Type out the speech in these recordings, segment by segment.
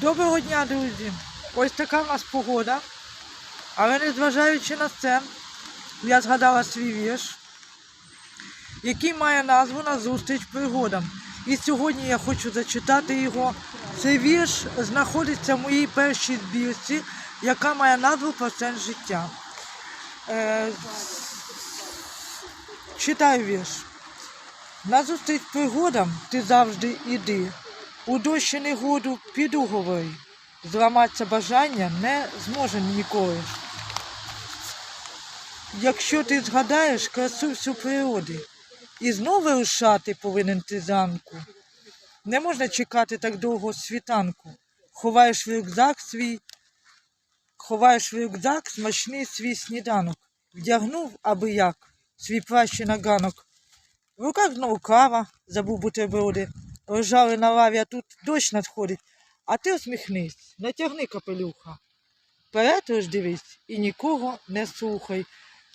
Доброго дня, друзі! Ось така в нас погода. Але незважаючи на це, я згадала свій вірш, який має назву «Назустріч пригодам. І сьогодні я хочу зачитати його. Цей вірш знаходиться в моїй першій збірці, яка має назву «Про сенс життя. Е, читаю вірш. Назустріч пригодам ти завжди іди. У дощ і негоду піду говори. Зламатися бажання не зможе ніколи. Якщо ти згадаєш красу всю природи, і знову вирушати повинен ти зранку. Не можна чекати так довго світанку. Ховаєш в рюкзак свій, ховаєш в рюкзак смачний свій сніданок. Вдягнув аби як свій пращий наганок. В руках знову кава, забув бутерброди. Лежали на лаві, а тут дощ надходить. А ти усміхнись, натягни капелюха. Лиш дивись і нікого не слухай.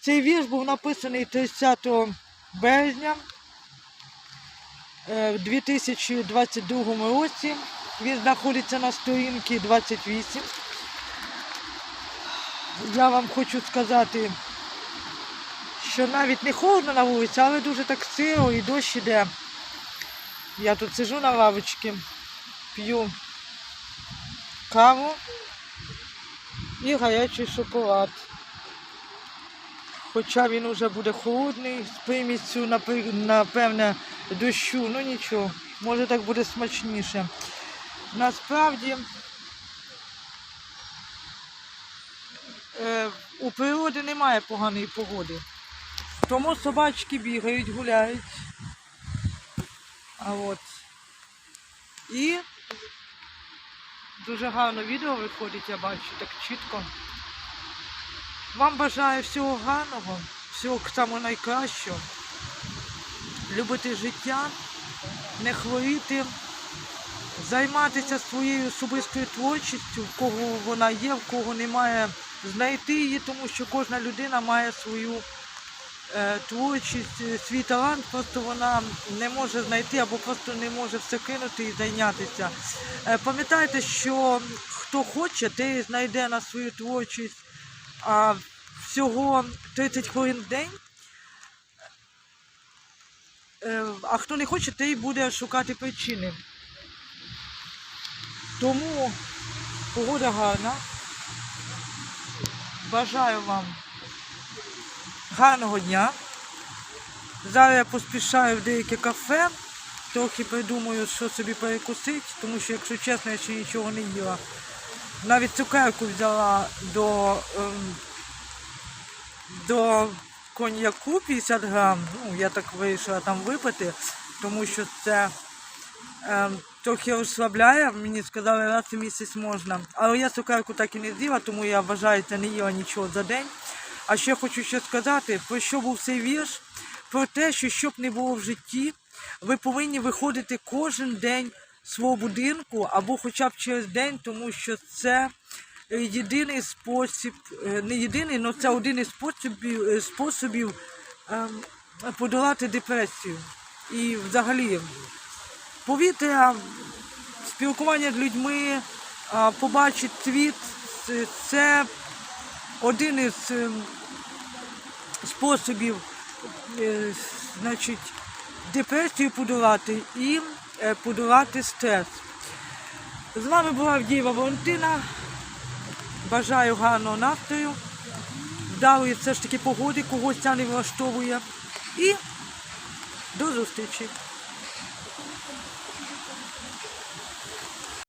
Цей вірш був написаний 30 березня е, в 2022 році. Він знаходиться на сторінці 28. Я вам хочу сказати, що навіть не холодно на вулиці, але дуже так сиро і дощ іде. Я тут сижу на лавочці, п'ю каву і гарячий шоколад. Хоча він уже буде холодний, з примісцю, напи- напевне, дощу, ну нічого, може так буде смачніше. Насправді е, у природи немає поганої погоди. Тому собачки бігають, гуляють. А от. І дуже гарно відео виходить, я бачу, так чітко. Вам бажаю всього гарного, всього самого найкращого. Любити життя, не хворіти, займатися своєю особистою творчістю, в кого вона є, в кого немає, знайти її, тому що кожна людина має свою творчість, е, свій талант, просто вона не може знайти або просто не може все кинути і зайнятися. Е, Пам'ятайте, що хто хоче, той знайде на свою творчість а, всього 30 хвилин в день. Е, А хто не хоче, той буде шукати причини. Тому погода гарна. Бажаю вам гарного дня. Зараз я поспішаю в деяке кафе, трохи придумаю, що собі перекусити, тому що, якщо чесно, я ще нічого не їла. Навіть цукерку взяла до, ем, до коньяку 50 грам. Ну, я так вирішила там випити, тому що це ем, трохи розслабляє. Мені сказали, раз у місяць можна. Але я цукерку так і не з'їла, тому я вважаю, це не їла нічого за день. А ще хочу ще сказати, про що був цей вірш? Про те, що щоб не було в житті, ви повинні виходити кожен день свого будинку або хоча б через день, тому що це єдиний спосіб, е, не єдиний, але це один із способів, е, способів ем, подолати депресію. І взагалі повітря, спілкування з людьми, побачити світ, це один із ем, способів е, депресію подолати і е, подолати стрес. З вами була Авдієва Валентина. Бажаю гарного настрою, вдалої все ж таки погоди, когось ця не влаштовує. І до зустрічі!